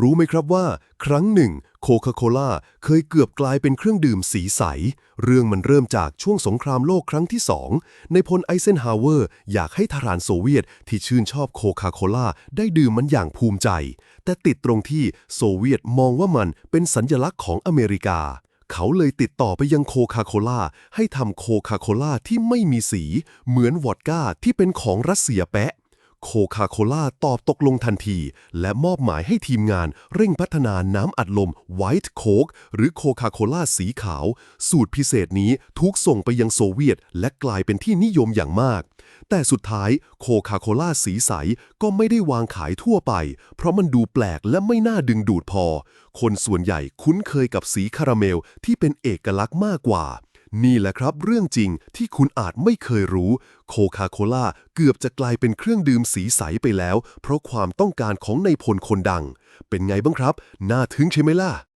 รู้ไหมครับว่า ครั้งหนึ่งโคคาโคล่าเคยเกือบกลายเป็นเครื่องดื่มสีใส เรื่องมันเริ่มจากช่วงสงครามโลกครั้งที่สองในพลไอเซนฮาวเวอร์ อยากให้ทหารโซเวียตที่ชื่นชอบโคคาโคล่าได้ดื่มมันอย่างภูมิใจ แต่ติดตรงที่โซเวียตมองว่ามันเป็นสัญลักษณ์ของอเมริกา เขาเลยติดต่อไปยังโคคาโคล่าให้ทำโคคาโคล่าที่ไม่มีสี เหมือนวอดก้าที่เป็นของรัสเซียแปะ โคคาโคล่าตอบตกลงทันที และมอบหมายให้ทีมงานเร่งพัฒนาน้ำอัดลม White Coke หรือโคคาโคล่าสีขาว สูตรพิเศษนี้ถูกส่งไปยังโซเวียต และกลายเป็นที่นิยมอย่างมาก แต่สุดท้ายโคคาโคล่าสีใสก็ไม่ได้วางขายทั่วไป เพราะมันดูแปลกและไม่น่าดึงดูดพอ คนส่วนใหญ่คุ้นเคยกับสีคาราเมลที่เป็นเอกลักษณ์มากกว่า นี่แหละครับเรื่องจริงที่คุณอาจไม่เคยรู้ โคคาโคล่าเกือบจะกลายเป็นเครื่องดื่มสีใสไปแล้ว เพราะความต้องการของในพลคนดัง เป็นไงบ้างครับ น่าทึ่งใช่ไหมล่ะ